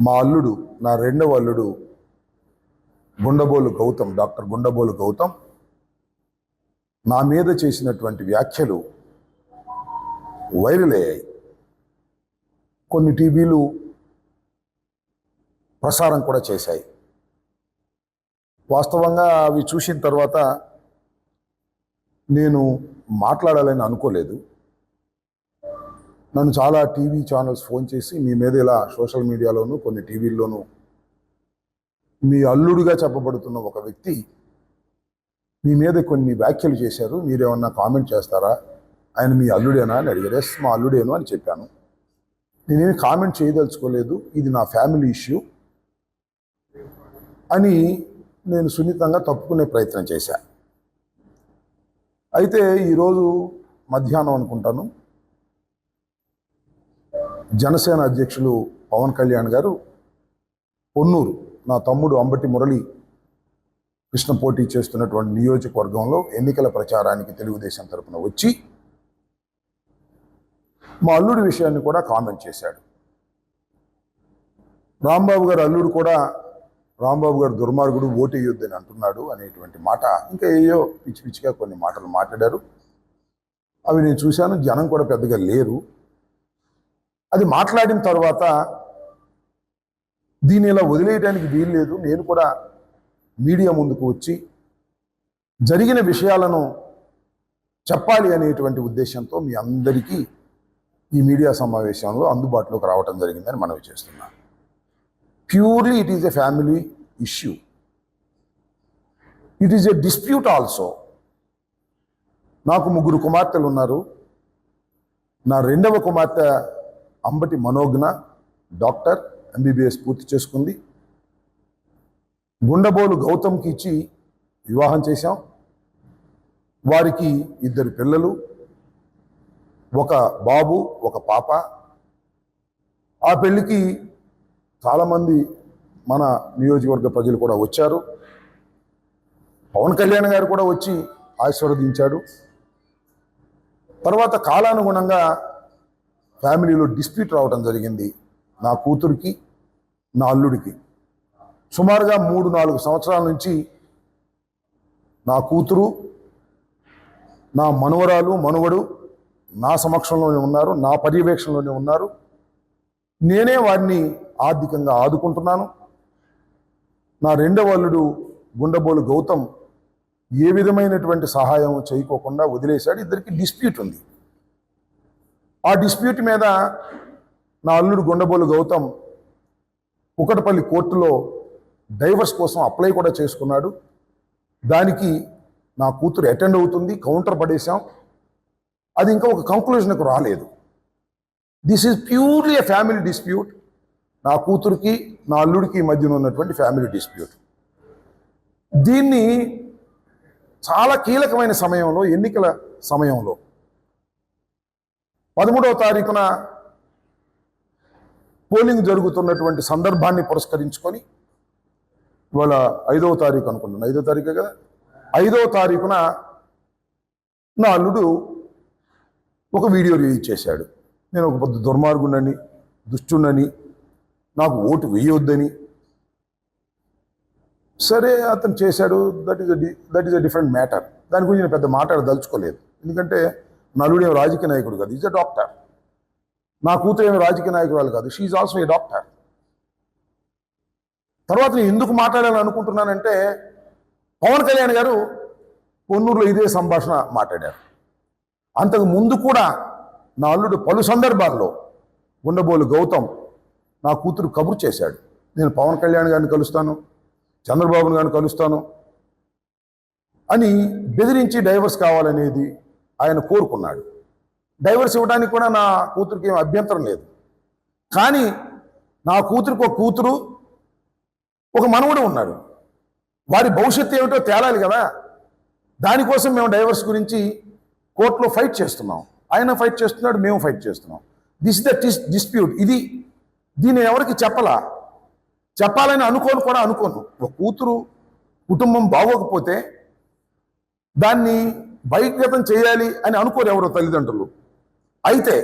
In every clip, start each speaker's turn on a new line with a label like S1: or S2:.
S1: మా అల్లుడు నా రెండవ అల్లుడు గుండబోలు గౌతమ్ డాక్టర్ గుండబోలు గౌతమ్ నా మీద చేసినటువంటి వ్యాఖ్యలు వైరల్ అయ్యాయి. కొన్ని టీవీలు ప్రసారం కూడా చేశాయి. వాస్తవంగా అవి చూసిన తర్వాత నేను మాట్లాడాలని అనుకోలేదు. నన్ను చాలా టీవీ ఛానల్స్ ఫోన్ చేసి మీ మీద ఇలా సోషల్ మీడియాలోను కొన్ని టీవీల్లోనూ మీ అల్లుడుగా చెప్పబడుతున్న ఒక వ్యక్తి మీ మీద కొన్ని వ్యాఖ్యలు చేశారు. మీరేమన్నా కామెంట్ చేస్తారా? ఆయన మీ అల్లుడేనా అని అడిగారు. ఎస్ మా అల్లుడేను అని చెప్పాను. నేనేమి కామెంట్ చేయదలుచుకోలేదు. ఇది నా ఫ్యామిలీ ఇష్యూ అని నేను సున్నితంగా తప్పుకునే ప్రయత్నం చేశా. అయితే ఈరోజు మధ్యాహ్నం అనుకుంటాను. జనసేన అధ్యక్షులు పవన్ కళ్యాణ్ గారు పొన్నూరు నా తమ్ముడు అంబటి మురళి కృష్ణ పోటీ చేస్తున్నటువంటి నియోజకవర్గంలో ఎన్నికల ప్రచారానికి తెలుగుదేశం తరఫున వచ్చి మా అల్లుడి విషయాన్ని కూడా కామెంట్ చేశాడు. రాంబాబు గారు అల్లుడు కూడా రాంబాబు గారు దుర్మార్గుడు ఓటు వేయొద్దని అంటున్నాడు అనేటువంటి మాట ఇంకా ఏయో పిచ్చి పిచ్చిగా కొన్ని మాటలు మాట్లాడారు. అవి నేను చూశాను జనం కూడా పెద్దగా లేరు. అది మాట్లాడిన తర్వాత దీన్ని ఇలా వదిలేయడానికి వీలు లేదు. నేను కూడా మీడియా ముందుకు వచ్చి జరిగిన విషయాలను చెప్పాలి అనేటువంటి ఉద్దేశంతో మీ అందరికీ ఈ మీడియా సమావేశంలో అందుబాటులోకి రావటం జరిగిందని మనవి చేస్తున్నాను purely it is a family issue. It is a dispute also. నాకు ముగ్గురు కుమార్తెలు ఉన్నారు. నా రెండవ కుమార్తె అంబటి మనోజ్ఞ డాక్టర్ ఎంబీబీఎస్ పూర్తి చేసుకుంది. గుండబోలు గౌతమ్కి ఇచ్చి వివాహం చేశాం. వారికి ఇద్దరు పిల్లలు ఒక బాబు ఒక పాప. ఆ పెళ్ళికి చాలామంది మన నియోజకవర్గ ప్రజలు కూడా వచ్చారు. పవన్ కళ్యాణ్ గారు కూడా వచ్చి ఆశీర్వదించాడు. తర్వాత కాలానుగుణంగా ఫ్యామిలీలో డిస్ప్యూట్ రావడం జరిగింది నా కూతురికి నా అల్లుడికి. సుమారుగా మూడు నాలుగు సంవత్సరాల నుంచి నా కూతురు నా మనవరాలు మనువడు నా సమక్షంలోనే ఉన్నారు నా పర్యవేక్షణలోనే ఉన్నారు. నేనే వారిని ఆర్థికంగా ఆదుకుంటున్నాను. నా రెండవ అల్లుడు గుండబోలు గౌతమ్ ఏ విధమైనటువంటి సహాయం చేయకోకుండా వదిలేశాడు. ఇద్దరికి డిస్ప్యూట్ ఉంది. ఆ డిస్ప్యూట్ మీద నా అల్లుడు గుండబోలు గౌతమ్ కుకటపల్లి కోర్టులో డైవర్స్ కోసం అప్లై కూడా చేసుకున్నాడు. దానికి నా కూతురు అటెండ్ అవుతుంది కౌంటర్ పడేశాం. అది ఇంకా ఒక కంక్లూజన్కు రాలేదు. This is purely a family dispute నా కూతురికి నా అల్లుడికి మధ్యన ఉన్నటువంటి ఫ్యామిలీ డిస్ప్యూట్ దీన్ని చాలా కీలకమైన సమయంలో ఎన్నికల సమయంలో పదమూడవ తారీఖున పోలింగ్ జరుగుతున్నటువంటి సందర్భాన్ని పురస్కరించుకొని ఇవాళ ఐదవ తారీఖు అనుకుంటున్నాను ఐదో తారీఖే కదా? ఐదవ తారీఖున నా అల్లుడు ఒక వీడియో రిలీజ్ చేశాడు. నేను ఒక పెద్ద దుర్మార్గుండని దుష్టుండని నాకు ఓటు వేయొద్దని. సరే అతను చేశాడు. That is that is a different matter దాని గురించి నేను పెద్ద మాట్లాడదలుచుకోలేదు. ఎందుకంటే నలుడేమి రాజకీయ నాయకుడు కాదు. ఈజ్ అ డాక్టర్ నా కూతురు ఏమి రాజకీయ నాయకురాలు కాదు. షీఈ్ ఆల్సో ఏ డాక్టర్ తర్వాత నేను ఎందుకు మాట్లాడాలని అనుకుంటున్నానంటే పవన్ కళ్యాణ్ గారు కొన్నూరులో ఇదే సంభాషణ మాట్లాడారు. అంతకు ముందు కూడా నా అల్లుడు పలు సందర్భాల్లో గుండబోలు గౌతమ్ నా కూతురు కబురు చేశాడు. నేను పవన్ కళ్యాణ్ గారిని కలుస్తాను చంద్రబాబు గారిని కలుస్తాను అని బెదిరించి డైవర్స్ కావాలనేది ఆయన కోరుకున్నాడు. డైవర్స్ ఇవ్వడానికి కూడా నా కూతురికి ఏం అభ్యంతరం లేదు. కానీ నా కూతురికి ఒక కూతురు ఒక మనవడు ఉన్నాడు. వారి భవిష్యత్తు ఏమిటో తేలాలి కదా. దానికోసం మేము డైవర్స్ గురించి కోర్టులో ఫైట్ చేస్తున్నాం. ఆయన ఫైట్ చేస్తున్నాడు మేము ఫైట్ చేస్తున్నాం. దిస్ ద డిస్ప్యూట్ ఇది దీన్ని ఎవరికి చెప్పలా? చెప్పాలని అనుకోను కూడా అనుకోను. ఒక కూతురు కుటుంబం బాగోకపోతే దాన్ని బహిర్గతం చేయాలి అని అనుకోరు ఎవరో తల్లిదండ్రులు. అయితే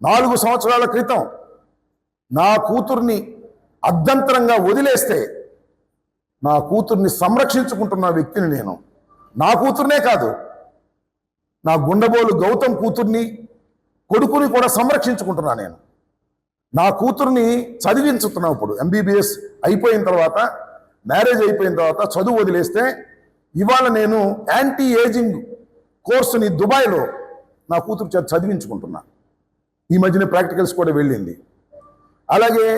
S1: నాలుగు సంవత్సరాల క్రితం నా కూతుర్ని అర్ధంతరంగా వదిలేస్తే నా కూతుర్ని సంరక్షించుకుంటున్న వ్యక్తిని నేను. నా కూతుర్నే కాదు నా గుండెబోలు గౌతమ్ కూతుర్ని కొడుకుని కూడా సంరక్షించుకుంటున్నా నేను. నా కూతుర్ని చదివించుతున్నా ఇప్పుడు. ఎంబీబీఎస్ అయిపోయిన తర్వాత మ్యారేజ్ అయిపోయిన తర్వాత చదువు వదిలేస్తే ఇవాళ నేను యాంటీ ఏజింగ్ కోర్సుని దుబాయ్లో నా కూతురు చదివించుకుంటున్నా. ఈ మధ్యన ప్రాక్టికల్స్ కూడా వెళ్ళింది. అలాగే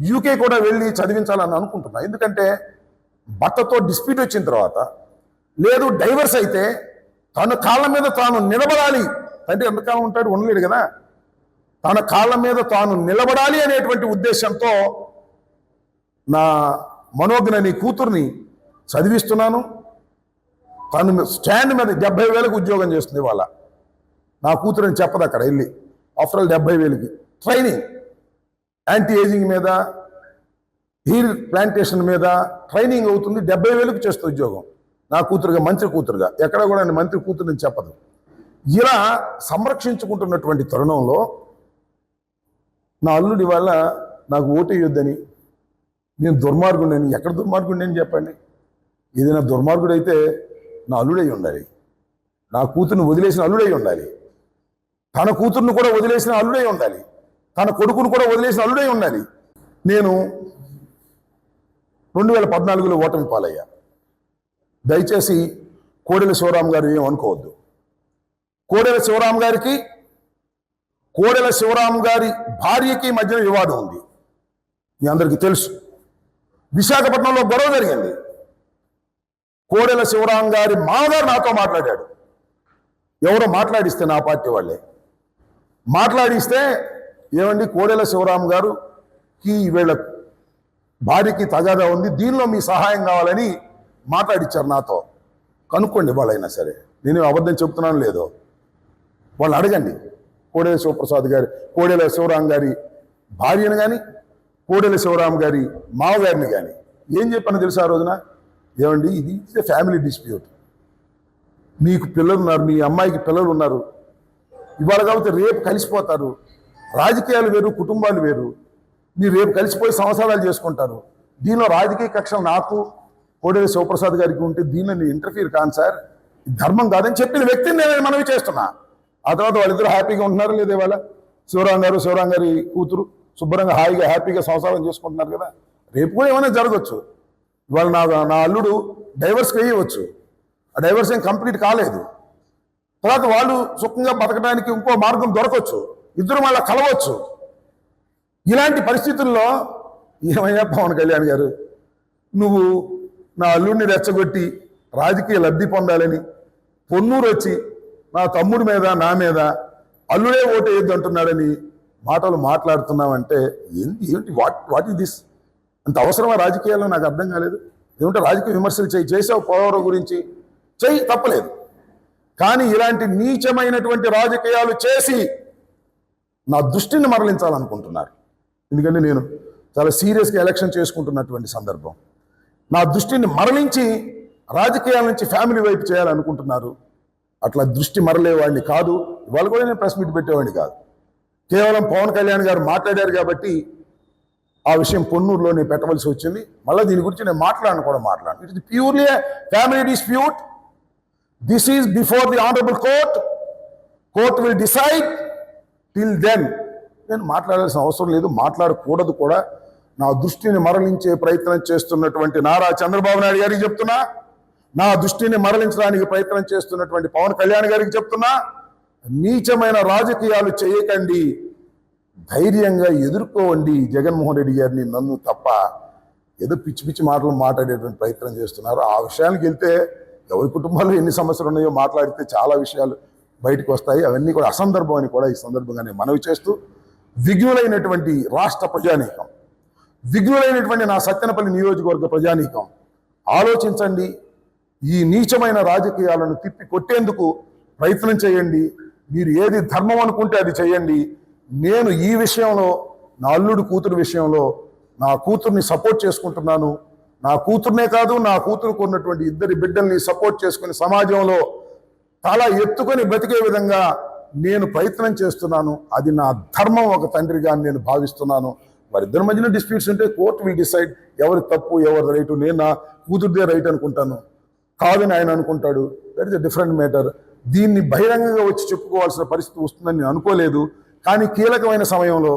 S1: యూకే కూడా వెళ్ళి చదివించాలని అనుకుంటున్నా. ఎందుకంటే భర్తతో డిస్ప్యూట్ వచ్చిన తర్వాత లేదు డైవర్స్ అయితే తన కాళ్ళ మీద తాను నిలబడాలి. తండ్రి ఎంతకాలం ఉంటాడు ఉండలేడు కదా. తన కాళ్ళ మీద తాను నిలబడాలి అనేటువంటి ఉద్దేశంతో నా మనోజ్ఞని కూతుర్ని చదివిస్తున్నాను. తను స్టాండ్ మీద డెబ్బై వేలకు ఉద్యోగం చేస్తుంది వాళ్ళ నా కూతురని చెప్పదు అక్కడ వెళ్ళి. ఆఫ్టర్ ఆల్ డెబ్బై వేలకి. ట్రైనింగ్ యాంటీ ఏజింగ్ మీద హీర్ ప్లాంటేషన్ మీద ట్రైనింగ్ అవుతుంది. డెబ్బై వేలకు చేస్తుంది ఉద్యోగం. నా కూతురుగా మంత్రి కూతురుగా. ఎక్కడ కూడా నేను మంత్రి కూతురుని చెప్పదు. ఇలా సంరక్షించుకుంటున్నటువంటి తరుణంలో నా అల్లుడి వల్ల నాకు ఓటు వేయొద్దని నేను దుర్మార్గుడిని ఎక్కడ దుర్మార్గుడిని అని చెప్పండి? ఏదైనా దుర్మార్గుడు అయితే నా అల్లుడై ఉండాలి. నా కూతుర్ని వదిలేసిన అల్లుడై ఉండాలి. తన కూతుర్ని కూడా వదిలేసిన అల్లుడై ఉండాలి. తన కొడుకును కూడా వదిలేసిన అల్లుడై ఉండాలి. నేను రెండు వేల పద్నాలుగులో ఓటమి పాలయ్యా. దయచేసి కోడెల శివరాం గారు ఏమనుకోవద్దు అనుకోవద్దు. కోడెల శివరాం గారికి కోడెల శివరాం గారి భార్యకి మధ్యన వివాదం ఉంది. మీ అందరికీ తెలుసు. విశాఖపట్నంలో గొడవ జరిగింది. కోడెల శివరాం గారి మామగారు నాతో మాట్లాడాడు. ఎవరో మాట్లాడిస్తే నా పార్టీ వాళ్ళే. మాట్లాడిస్తే ఏమండి కోడెల శివరాం గారుకి వీళ్ళ భార్యకి తగాదా ఉంది దీనిలో మీ సహాయం కావాలని మాట్లాడిచ్చారు నాతో. కనుక్కోండి వాళ్ళైనా సరే. నేను అబద్ధం చెప్తున్నాను లేదో. వాళ్ళు అడగండి. కోడెల శివప్రసాద్ గారి కోడెల శివరాం గారి భార్యను కానీ కోడెల శివరాం గారి మామగారిని కానీ ఏం చెప్పాను తెలుసా ఆ రోజున? ఏమండి? ఇది ఫ్యామిలీ డిస్ప్యూట్ మీకు పిల్లలు ఉన్నారు మీ అమ్మాయికి పిల్లలు ఉన్నారు ఇవాళ కాబట్టి రేపు కలిసిపోతారు. రాజకీయాలు వేరు కుటుంబాలు వేరు. మీరు రేపు కలిసిపోయి సంవత్సరాలు చేసుకుంటారు. దీనిలో రాజకీయ కక్షలు నాకు కోడేల శివప్రసాద్ గారికి ఉంటే దీనిలో నేను ఇంటర్ఫీర్ కాను సార్. ధర్మం కాదని చెప్పిన వ్యక్తిని నేను మనవి చేస్తున్నా. ఆ తర్వాత వాళ్ళిద్దరు హ్యాపీగా ఉంటున్నారు లేదా ఇవాళ? శివరాం గారు శివరాం గారి కూతురు శుభ్రంగా హాయిగా హ్యాపీగా సంసారం చేసుకుంటున్నారు కదా. రేపు కూడా ఏమైనా జరగచ్చు. ఇవాళ నా నా అల్లుడు డైవర్స్కి వేయవచ్చు. ఆ డైవర్స్ ఏం కంప్లీట్ కాలేదు. తర్వాత వాళ్ళు సుఖంగా బతకడానికి ఇంకో మార్గం దొరకవచ్చు. ఇద్దరు మళ్ళీ కలవచ్చు. ఇలాంటి పరిస్థితుల్లో ఏమయ్యా పవన్ కళ్యాణ్ గారు? నువ్వు నా అల్లుడిని రెచ్చగొట్టి రాజకీయ లబ్ధి పొందాలని పొన్నూరు వచ్చి నా తమ్ముడి మీద నా మీద అల్లుడే ఓటు వేయద్దు అంటున్నాడని మాటలు మాట్లాడుతున్నావంటే ఏంటి ఏంటి వాట్ వాట్ ఈస్ దిస్ అంత అవసరమా రాజకీయాల్లో? నాకు అర్థం కాలేదు. ఏమంటే రాజకీయ విమర్శలు చేయి. చేసావు పోలవరం గురించి చేయి తప్పలేదు. కానీ ఇలాంటి నీచమైనటువంటి రాజకీయాలు చేసి నా దృష్టిని మరలించాలనుకుంటున్నారు. ఎందుకంటే నేను చాలా సీరియస్గా ఎలక్షన్ చేసుకుంటున్నటువంటి సందర్భం. నా దృష్టిని మరలించి రాజకీయాల నుంచి ఫ్యామిలీ వైపు చేయాలనుకుంటున్నారు. అట్లా దృష్టి మరలేవాడిని కాదు. ఇవాళ కూడా నేను ప్రెస్ మీట్ పెట్టేవాడిని కాదు. కేవలం పవన్ కళ్యాణ్ గారు మాట్లాడారు కాబట్టి ఆ విషయం పొన్నూరులో నేను పెట్టవలసి వచ్చింది. మళ్ళీ దీని గురించి నేను మాట్లాడను కూడా మాట్లాడను. It is purely family dispute this is before the honourable court court will decide till then నేను మాట్లాడాల్సిన అవసరం లేదు. మాట్లాడకూడదు కూడా. నా దృష్టిని మరలించే ప్రయత్నం చేస్తున్నటువంటి నారా చంద్రబాబు నాయుడు గారికి చెప్తున్నా. నా దృష్టిని మరలించడానికి ప్రయత్నం చేస్తున్నటువంటి పవన్ కళ్యాణ్ గారికి చెప్తున్నా. నీచమైన రాజకీయాలు చేయకండి. ధైర్యంగా ఎదుర్కోవండి జగన్మోహన్ రెడ్డి గారిని నన్ను తప్ప. ఏదో పిచ్చి పిచ్చి మాటలు మాట్లాడేటువంటి ప్రయత్నం చేస్తున్నారు. ఆ విషయానికి వెళ్తే ఎవరి కుటుంబాల్లో ఎన్ని సమస్యలు ఉన్నాయో మాట్లాడితే చాలా విషయాలు బయటకు వస్తాయి. అవన్నీ కూడా అసందర్భం అని కూడా ఈ సందర్భంగా నేను మనవి చేస్తూ విఘ్నులైనటువంటి రాష్ట్ర ప్రజానీకం విఘ్నులైనటువంటి నా సత్యనపల్లి నియోజకవర్గ ప్రజానీకం ఆలోచించండి. ఈ నీచమైన రాజకీయాలను తిప్పి కొట్టేందుకు ప్రయత్నం చేయండి. మీరు ఏది ధర్మం అనుకుంటే అది చేయండి. నేను ఈ విషయంలో నా అల్లుడు కూతురు విషయంలో నా కూతుర్ని సపోర్ట్ చేసుకుంటున్నాను. నా కూతుర్నే కాదు నా కూతురుకు ఉన్నటువంటి ఇద్దరి బిడ్డల్ని సపోర్ట్ చేసుకుని సమాజంలో తల ఎత్తుకొని బ్రతికే విధంగా నేను ప్రయత్నం చేస్తున్నాను. అది నా ధర్మం ఒక తండ్రిగా నేను భావిస్తున్నాను. వారిద్దరి మధ్యన డిస్ప్యూట్స్ ఉంటే కోర్టు విల్ డిసైడ్ ఎవరి తప్పు ఎవరి రైట్ నేను నా కూతురుదే రైట్ అనుకుంటాను. కాదని ఆయన అనుకుంటాడు. That is a different matter దీన్ని బహిరంగంగా వచ్చి చెప్పుకోవాల్సిన పరిస్థితి వస్తుందని నేను అనుకోలేదు. కానీ కీలకమైన సమయంలో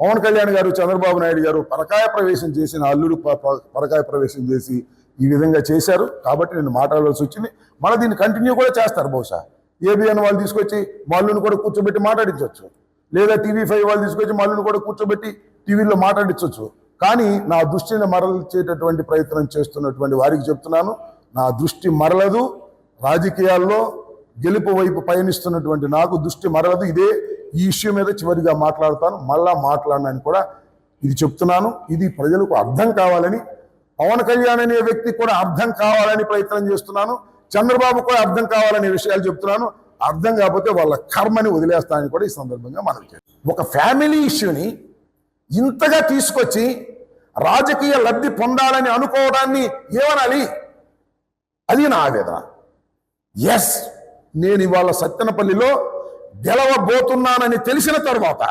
S1: పవన్ కళ్యాణ్ గారు చంద్రబాబు నాయుడు గారు పరకాయ ప్రవేశం చేసిన అల్లుడు పరకాయ ప్రవేశం చేసి ఈ విధంగా చేశారు. కాబట్టి నేను మాట్లాడాల్సి వచ్చింది. మళ్ళీ దీన్ని కంటిన్యూ కూడా చేస్తారు బహుశా. ఏబిఎన్ వాళ్ళు తీసుకొచ్చి మల్లుని కూడా కూర్చోబెట్టి మాట్లాడించవచ్చు. లేదా టీవీ ఫైవ్ వాళ్ళు తీసుకొచ్చి మల్లుని కూడా కూర్చోబెట్టి టీవీలో మాట్లాడించవచ్చు. కానీ నా దృష్టిని మరల్చేటటువంటి ప్రయత్నం చేస్తున్నటువంటి వారికి చెప్తున్నాను. నా దృష్టి మరలదు. రాజకీయాల్లో గెలుపు వైపు పయనిస్తున్నటువంటి నాకు దృష్టి మరలదు. ఇదే ఈ ఇష్యూ మీద చివరిగా మాట్లాడతాను. మళ్ళా మాట్లాడినని కూడా ఇది చెప్తున్నాను. ఇది ప్రజలకు అర్థం కావాలని పవన్ కళ్యాణ్ అనే వ్యక్తి కూడా అర్థం కావాలని ప్రయత్నం చేస్తున్నాను. చంద్రబాబు కూడా అర్థం కావాలనే విషయాలు చెప్తున్నాను. అర్థం కాకపోతే వాళ్ళ కర్మని వదిలేస్తానని కూడా ఈ సందర్భంగా మనం ఒక ఫ్యామిలీ ఇష్యూని ఇంతగా తీసుకొచ్చి రాజకీయ లబ్ధి పొందాలని అనుకోవడాన్ని ఏమనాలి? అది నా ఆవేదన. ఎస్ నేను ఇవాళ సత్తెనపల్లిలో గెలవబోతున్నానని తెలిసిన తర్వాత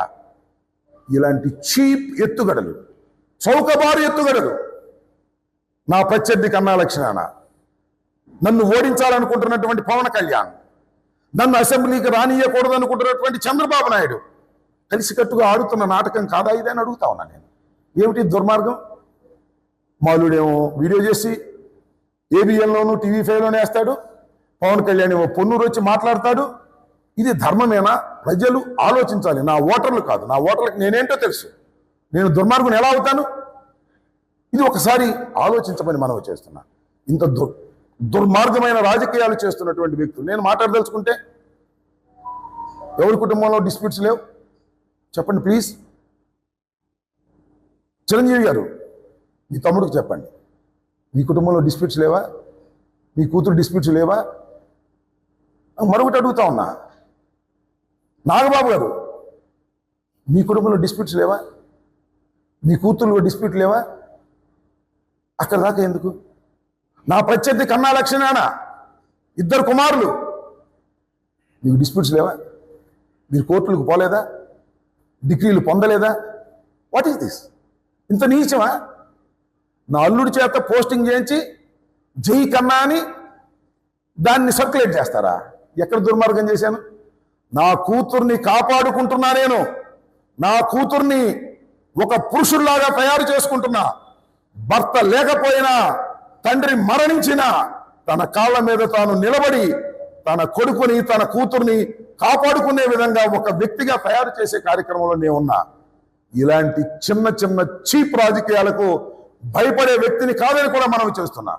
S1: ఇలాంటి చీప్ ఎత్తుగడలు చౌకబారు ఎత్తుగడలు నా ప్రత్యర్థి కన్నా లక్షణాన నన్ను ఓడించాలనుకుంటున్నటువంటి పవన్ కళ్యాణ్ నన్ను అసెంబ్లీకి రానియకూడదు అనుకుంటున్నటువంటి చంద్రబాబు నాయుడు కలిసికట్టుగా ఆడుతున్న నాటకం కాదా ఇదే అని అడుగుతా ఉన్నా నేను. ఏమిటి దుర్మార్గం? మాలుడేమో వీడియో చేసి ఏబిఎన్లోను టీవీ ఫైవ్లోనే వేస్తాడు. పవన్ కళ్యాణ్ ఏమో పొన్నూరు వచ్చి మాట్లాడతాడు. ఇది ధర్మమేనా? ప్రజలు ఆలోచించాలి. నా ఓటర్లు కాదు. నా ఓటర్లకు నేనేంటో తెలుసు. నేను దుర్మార్గుని ఎలా అవుతాను? ఇది ఒకసారి ఆలోచించమని మనం చేస్తున్నా. ఇంత దుర్ దుర్మార్గమైన రాజకీయాలు చేస్తున్నటువంటి వ్యక్తులు. నేను మాట్లాడదలుచుకుంటే ఎవరి కుటుంబంలో డిస్ప్యూట్స్ లేవు? చెప్పండి ప్లీజ్. చిరంజీవి గారు మీ తమ్ముడికి చెప్పండి. మీ కుటుంబంలో డిస్ప్యూట్స్ లేవా? మీ కూతురు డిస్ప్యూట్స్ లేవా? మరొకటి అడుగుతా ఉన్నా. నాగబాబు గారు మీ కుటుంబంలో డిస్ప్యూట్స్ లేవా? మీ కూతుర్లో డిస్ప్యూట్ లేవా? అక్కడ దాకా ఎందుకు? నా ప్రత్యర్థి కన్నా లక్షణాన ఇద్దరు కుమారులు. మీకు డిస్ప్యూట్స్ లేవా? మీరు కోర్టులకు పోలేదా? డిగ్రీలు పొందలేదా? వాట్ ఈస్ దిస్ ఇంత నీచమా? నా అల్లుడి చేత పోస్టింగ్ చేయించి జై కన్నా అని దాన్ని సర్క్యులేట్ చేస్తారా? ఎక్కడ దుర్మార్గం చేశాను? నా కూతుర్ని కాపాడుకుంటున్నా నేను. నా కూతుర్ని ఒక పురుషుల్లాగా తయారు చేసుకుంటున్నా. భర్త లేకపోయినా తండ్రి మరణించినా తన కాళ్ళ మీద తాను నిలబడి తన కొడుకుని తన కూతుర్ని కాపాడుకునే విధంగా ఒక వ్యక్తిగా తయారు చేసే కార్యక్రమంలో నేను ఉన్నా. ఇలాంటి చిన్న చిన్న చీప్ రాజకీయాలకు భయపడే వ్యక్తిని కాదని కూడా మనం చేస్తున్నాం.